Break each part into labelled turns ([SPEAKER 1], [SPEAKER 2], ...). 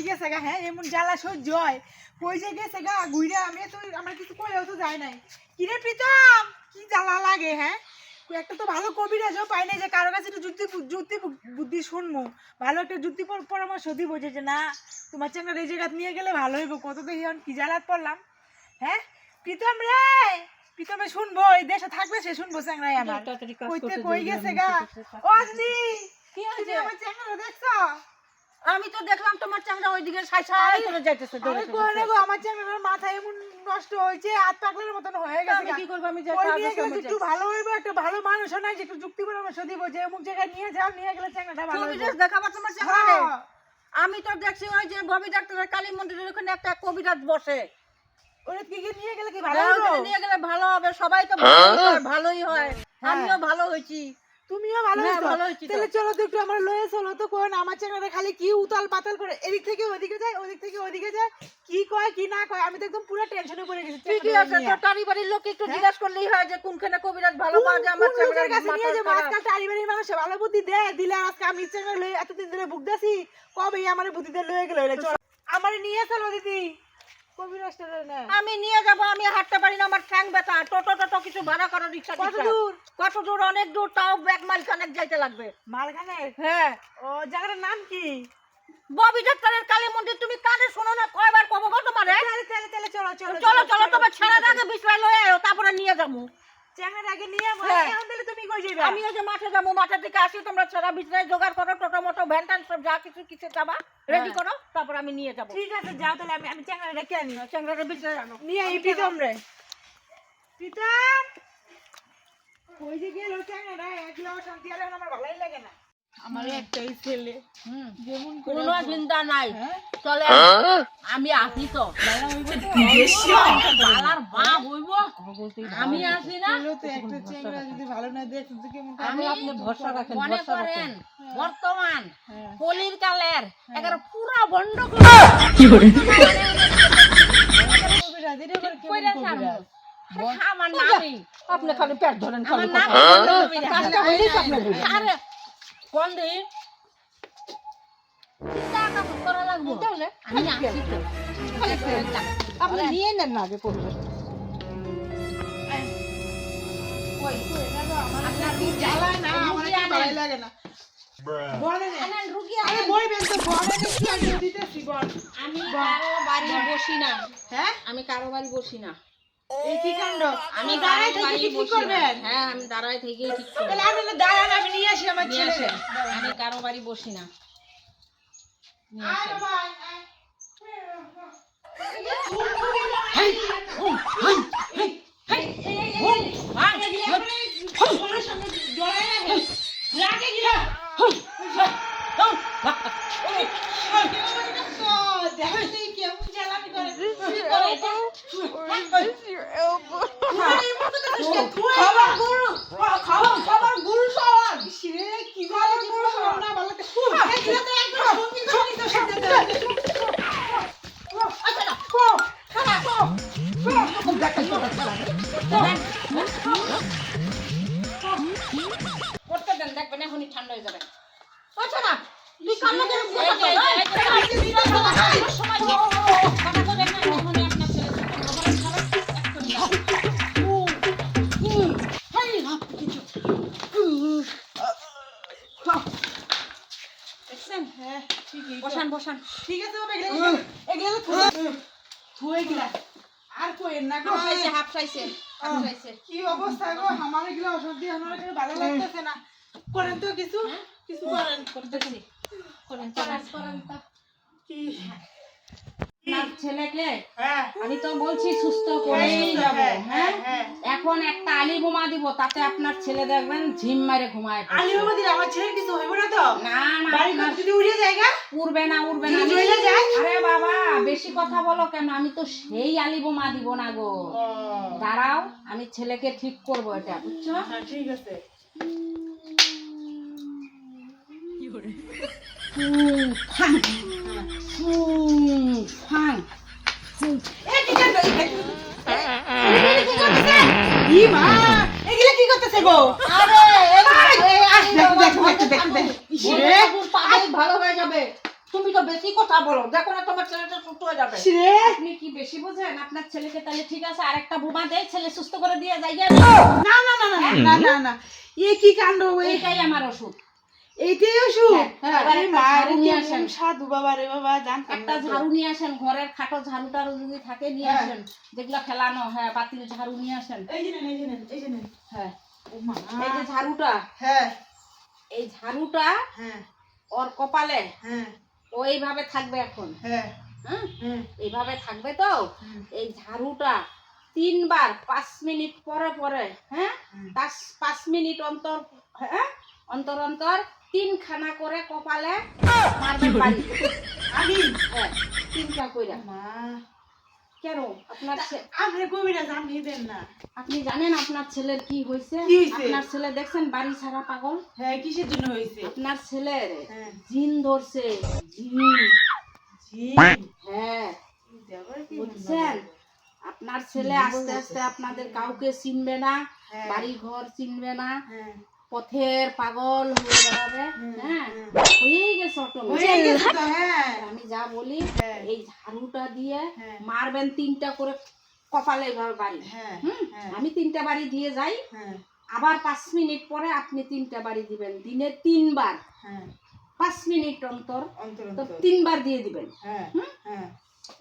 [SPEAKER 1] কই গেছে গা হ্যাঁ? এমন জ্বালা সহ্য হয়। কই যে গেছে গা ঘুরে আমি তো আমার কিছু কইলেও তো যায় নাই। কিরে প্রীতম? কি জ্বালা লাগে হ্যাঁ? একটা তো ভালো কবিরাজও পাই নাই যে কারও কাছে একটু যুক্তি যুক্তি বুদ্ধি শুনব ভালো একটা যুক্তি পরামর্শ দিব যে যে না তোমার চেঙ্গা এই জায়গা নিয়ে গেলে ভালো হইব। কত তো এখন কি জ্বালাত পড়লাম। হ্যাঁ? প্রীতম রে! প্রীতমে শুনব এই দেশে থাকবে সে শুনব চ্যাংরাই আমার কইতে কই গেছে গা? আসলি
[SPEAKER 2] কি হয়েছে
[SPEAKER 1] আমার চ্যাংরা দেখছ?
[SPEAKER 2] আমি তো দেখলাম তোমার চাংড়া ওইদিকে সাই সাই করে যাইতেছে
[SPEAKER 1] কোনে
[SPEAKER 2] চলে।
[SPEAKER 1] গো আমার চ্যাংরার মাথা এমন নষ্ট হয়েছে হাত পাগলের মতন হয়ে গেছে
[SPEAKER 2] আমি কি করব? আমি যাই
[SPEAKER 1] ওই
[SPEAKER 2] কাজের
[SPEAKER 1] নিয়ে গেলে একটু ভালো হইবে একটা ভালো মানুষ নাই যে একটু যুক্তি পরামর্শ দিব যে অমুক জায়গায় নিয়ে যাও নিয়ে গেলে চ্যাংরাটা ভালো হইবে।
[SPEAKER 2] কবিরাজ দেখাবো তোমার চাংড়া
[SPEAKER 1] হ্যাঁ।
[SPEAKER 2] আমি তো দেখছি ওই যে ভবি ডাক্তারের কালী মন্দিরের ওখানে একটা কবিরাজ বসে।
[SPEAKER 1] ওরে কি কি নিয়ে গেলে কি ভালো
[SPEAKER 2] ওখানে
[SPEAKER 1] হইবে?
[SPEAKER 2] নিয়ে গেলে ভালো হবে সবাই তো ভালোই হয়, ভালোই হয়।
[SPEAKER 1] হ্যাঁ।
[SPEAKER 2] আমিও ভালো হয়েছি।
[SPEAKER 1] তুমিও ভালো
[SPEAKER 2] হ্যাঁ।
[SPEAKER 1] তাহলে চলো তো একটু আমার লয়ে চলো তো কোন আমার চ্যাংরাটা খালি কি উতাল পাতাল করে এদিক থেকে ওদিকে যায় ওদিক থেকে ওদিকে যায় কি কয় কি না কয় আমি তো একদম পুরো টেনশনে পড়ে গেছি
[SPEAKER 2] ঠিকই আছে তো টারি বাড়ির লোক একটু
[SPEAKER 1] হ্যাঁ?
[SPEAKER 2] জিজ্ঞাসা করলেই হয় যে কোনখানে কবিরাজ ভালো পাওয়া যায় আমার চাংড়ার
[SPEAKER 1] কাছে নিয়ে যে। আজকাল টারিবাড়ির মানুষে ভালো বুদ্ধি দেয় দিলে আজকে আমি লই- এতদিন ধরে ভুগতেছি কবে আমার বুদ্ধি লয়ে গেল চল আমার নিয়ে চলো দিদি কবি রাস্তাটা না
[SPEAKER 2] আমি নিয়ে যাব আমি হাঁটতে পারি না আমার ঠ্যাং ব্যথা। টোটো টোটো কিছু ভাড়া করো রিক্সা
[SPEAKER 1] কত দূর?
[SPEAKER 2] কত দূর? অনেক দূর তাও ব্যাগ মালখানেক যাইতে লাগবে।
[SPEAKER 1] মালখানে?
[SPEAKER 2] হ্যাঁ।
[SPEAKER 1] ও জায়গাটার নাম কি?
[SPEAKER 2] ববি ডাক্তারের কালী মন্দির তুমি কানে শোনো না কয়বার কব গো তোমারে?
[SPEAKER 1] চলো চলো
[SPEAKER 2] চলো চলো তোমার ছেড়ে আগে বিষয় লয়ে আয়ো তারপরে নিয়ে যাব।
[SPEAKER 1] আগে নিয়ে আমার
[SPEAKER 2] হ্যাঁ।
[SPEAKER 1] এখন তাহলে তুমি কই যাবে
[SPEAKER 2] আমি ওই যে মাঠে যাব মাঠে থেকে আসি তোমরা ছেড়া বিষয় জোগাড় করো টোটো মোটো ভ্যান ট্যান সব যা কিছু কিছু যাবা রেডি
[SPEAKER 1] হ্যাঁ।
[SPEAKER 2] করো তারপর আমি নিয়ে যাব।
[SPEAKER 1] ঠিক আছে যাও তাহলে আমি আমি চ্যাংড়া রেখে আনি।
[SPEAKER 2] চ্যাংড়ার বিষয় জানো
[SPEAKER 1] নিয়ে এই প্রীতম রে। প্রীতম কই যে গেল চ্যাংড়াটা একলা শান্তি আর আমার ভালোই লাগে না। আমার একটাই ছেলে। যেমন
[SPEAKER 2] কোনো চিন্তা নাই।
[SPEAKER 1] হ্যাঁ?
[SPEAKER 2] চলে আমি আসি তো। বালার বাপ হইব? আমি আসি না?
[SPEAKER 1] ছেলে তো একটা চ্যাংড়া যদি ভালো না দেখে তো কেমন করে?
[SPEAKER 2] আমি আপনি ভরসা রাখেন মনে করেন বর্তমান
[SPEAKER 1] হ্যাঁ।
[SPEAKER 2] কলির কালের একেবারে পুরা বন্ধ কইরা? আমার নামই আপনি খালি পেট ধরেন খালি। কাজটা আপনি কোন দি
[SPEAKER 1] আপনি নিয়ে নেন না আগে লাগে না। আমি
[SPEAKER 2] কারও বাড়ি বসি না।
[SPEAKER 1] হ্যাঁ?
[SPEAKER 2] আমি কারও বাড়ি বসি না।
[SPEAKER 1] এই কি কাণ্ড?
[SPEAKER 2] আমি কারও
[SPEAKER 1] থেকে
[SPEAKER 2] বাড়ি
[SPEAKER 1] কি ঠিক
[SPEAKER 2] বসি না।
[SPEAKER 1] করবেন?
[SPEAKER 2] হ্যাঁ আমি দাঁড়ায় থেকেই ঠিক করি
[SPEAKER 1] তাহলে না দাঁড়ান, আমি নিয়ে আসি আমার।
[SPEAKER 2] আসেন আমি কারও বাড়ি বসি না হাই
[SPEAKER 1] হাই
[SPEAKER 2] হাই
[SPEAKER 1] হাই আয়,
[SPEAKER 2] করতে দেন দেখবেন এখনই ঠান্ডা হয়ে যাবে
[SPEAKER 1] আচ্ছা না, তুই কান্না করে? হ্যাঁ।
[SPEAKER 2] বসান বসান
[SPEAKER 1] ঠিক আছে বাবা, এগুলো এগুলো থুয়ে থুয়ে আর কইেন না
[SPEAKER 2] হাফ চাইছে
[SPEAKER 1] কি অবস্থা গো? আমার এগুলো অসহ্য আমার এগুলো ভালো লাগতেছে না। করেন তো কিছু। কিছু করেন।
[SPEAKER 2] করতেছি। করেন করেন
[SPEAKER 1] কি?
[SPEAKER 2] আপনার ছেলেকে
[SPEAKER 1] হ্যাঁ।
[SPEAKER 2] আমি তো বলছি সুস্থ করেই যাব
[SPEAKER 1] হ্যাঁ
[SPEAKER 2] হ্যাঁ?
[SPEAKER 1] হ্যাঁ।
[SPEAKER 2] এখন একটা আলি বোমা দিব তাতে আপনার ছেলে দেখবেন ঝিম মারে ঘুমায়
[SPEAKER 1] আলি বাবা দিলে আমার ছেলের কিছু হইব না তো?
[SPEAKER 2] না না
[SPEAKER 1] বাড়ি যদি উড়ে জায়গা
[SPEAKER 2] উড়বে না উড়বে না।
[SPEAKER 1] যায়?
[SPEAKER 2] আরে বাবা বেশি কথা বলো কেন? আমি তো সেই আলি বোমা দিব না গো। দাঁড়াও আমি ছেলেকে ঠিক করব এটা বুঝছ?
[SPEAKER 1] হ্যাঁ ঠিক আছে কি কাণ্ড এই এগুলো কি করতেছে ই মা এগুলো কি করতেছে গো?
[SPEAKER 2] আরে ভালো হয়ে যাবে। তুমি তো বেশি কথা বলো দেখো না তোমার ছেলেটা সুস্থ হয়ে যাবে। আপনি কি বেশি বোঝেন? আপনার ছেলেকে তাহলে ঠিক আছে আরেকটা বোমা দেয় ছেলে সুস্থ করে দিয়ে যাই।
[SPEAKER 1] না না না না না না না এ কি কাণ্ড
[SPEAKER 2] এটাই আমার ওষুধ
[SPEAKER 1] এইটাই ওষুধ
[SPEAKER 2] হ্যাঁ,
[SPEAKER 1] আরে। সাধু বাবা রে বাবা জানতাম
[SPEAKER 2] একটা ঝাড়ু নিয়ে আসেন ঘরের খাটো ঝাড়ু টাড়ু যদি থাকে নিয়ে
[SPEAKER 1] হ্যাঁ।
[SPEAKER 2] আসেন। যেগুলো ফেলানো হ্যাঁ বাতিল ঝাড়ু নিয়ে আসেন।
[SPEAKER 1] এই যে এই যে এই যে
[SPEAKER 2] হ্যাঁ। এই যে ঝাড়ুটা
[SPEAKER 1] হ্যাঁ।
[SPEAKER 2] এই ঝাড়ুটা
[SPEAKER 1] হ্যাঁ।
[SPEAKER 2] ওর কপালে
[SPEAKER 1] হ্যাঁ।
[SPEAKER 2] ও এইভাবে থাকবে এখন।
[SPEAKER 1] হ্যাঁ।
[SPEAKER 2] হ্যাঁ
[SPEAKER 1] হ্যাঁ।
[SPEAKER 2] এইভাবে থাকবে তো? এই ঝাড়ুটা তিনবার পাঁচ মিনিট পরে পরে হ্যাঁ। পাঁচ পাঁচ মিনিট অন্তর হ্যাঁ? অন্তর অন্তর তিনখানা করে কপালে মারবেন বাড়ি
[SPEAKER 1] আমি
[SPEAKER 2] হ্যাঁ তিনটা কইরা।
[SPEAKER 1] মা
[SPEAKER 2] কেন আপনার
[SPEAKER 1] আপনি কবিরা জানি না।
[SPEAKER 2] আপনি জানেন আপনার ছেলের কি হয়েছে আপনার ছেলে দেখছেন বাড়ি ছাড়া পাগল?
[SPEAKER 1] হ্যাঁ কিসের জন্য হয়েছে
[SPEAKER 2] আপনার ছেলের
[SPEAKER 1] হ্যাঁ।
[SPEAKER 2] জিন ধরছে জিন।
[SPEAKER 1] জি
[SPEAKER 2] হ্যাঁ। বুঝছেন? আপনার ছেলে আস্তে আস্তে আপনাদের কাউকে চিনবে না
[SPEAKER 1] হ্যাঁ।
[SPEAKER 2] বাড়ি ঘর চিনবে না। পথের পাগল হয়ে বেড়াবে হ্যাঁ? হয়েই গেছে।
[SPEAKER 1] হয়ে।
[SPEAKER 2] আমি যা বলি
[SPEAKER 1] হ্যাঁ।
[SPEAKER 2] এই ঝাড়ুটা দিয়ে। মারবেন তিনটা করে কপালে এভাবে বাড়ি। আমি তিনটা বাড়ি দিয়ে যাই। আবার পাঁচ মিনিট পরে আপনি তিনটা বাড়ি দিবেন। দিনে তিনবার। পাঁচ মিনিট অন্তর। তো তিনবার দিয়ে দিবেন।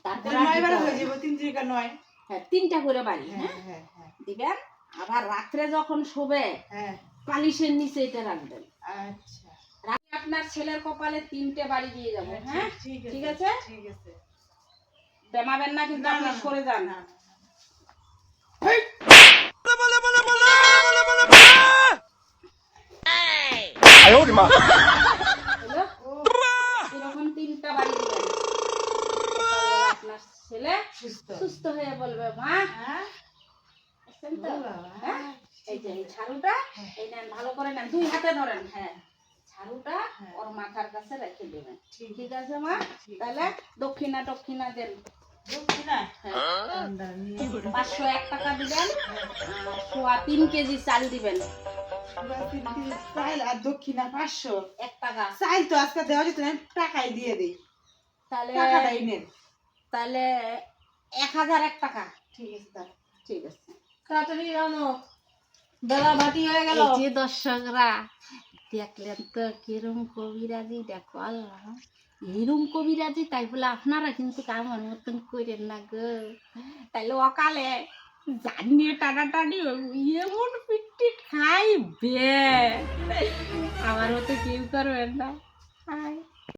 [SPEAKER 2] তারপরে
[SPEAKER 1] হয়ে
[SPEAKER 2] তিনটা করে বাড়ি
[SPEAKER 1] হ্যাঁ
[SPEAKER 2] দিবেন। আবার রাত্রে যখন শোবে পালিশের নিচে এটা রাখবেন।
[SPEAKER 1] আচ্ছা।
[SPEAKER 2] আপনার ছেলের কপালে তিনটে বাড়ি দিয়ে যাব হ্যাঁ
[SPEAKER 1] ঠিক
[SPEAKER 2] ঠিক
[SPEAKER 1] আছে? ঠিক আছে।
[SPEAKER 2] বেমাবেন না কিন্তু আপনি। সরে যান।
[SPEAKER 1] না না, না।
[SPEAKER 2] হলো
[SPEAKER 1] ও
[SPEAKER 2] এরকম তিনটা বাড়ি দিবেন আপনার ছেলে
[SPEAKER 1] সুস্থ।
[SPEAKER 2] সুস্থ হয়ে বলবে মা।
[SPEAKER 1] হ্যাঁ?
[SPEAKER 2] হ্যাঁ এই যে এই ঝাড়ুটা
[SPEAKER 1] হ্যাঁ।
[SPEAKER 2] এই নেন ভালো করে নেন দুই হাতে ধরেন ঝাড়ুটা। ওর মাথার কাছে রেখে দেবেন।
[SPEAKER 1] ঠিক।
[SPEAKER 2] ঠিক আছে মা? তাহলে দক্ষিণা দক্ষিণা দেন। হ্যাঁ। পাঁচশো এক টাকা দিবেন সোয়া তিন কেজি চাল দিবেন।
[SPEAKER 1] আর দক্ষিণা পাঁচশো।
[SPEAKER 2] এক টাকা।
[SPEAKER 1] চাইল তো আজকে দেওয়া যেত না টাকাই দিয়ে দিই।
[SPEAKER 2] তাহলে
[SPEAKER 1] টাকাটাই নেন।
[SPEAKER 2] তাহলে এক হাজার এক টাকা।
[SPEAKER 1] ঠিক আছে
[SPEAKER 2] ঠিক আছে।
[SPEAKER 1] তাড়াতাড়ি আনো। বেলা হয়ে গেল।
[SPEAKER 2] যে দর্শকরা, দেখলেন তো কিরম কবিরাজি, দেখো আল্লাহ। কবিরাজি, তাই বলে আপনারা কিন্তু আমার মতন করেন না গো। তাইলে অকালে জানিয়ে টানাটানি এমন পিটি খাইবে। আমার মতো কেউ করবেন না।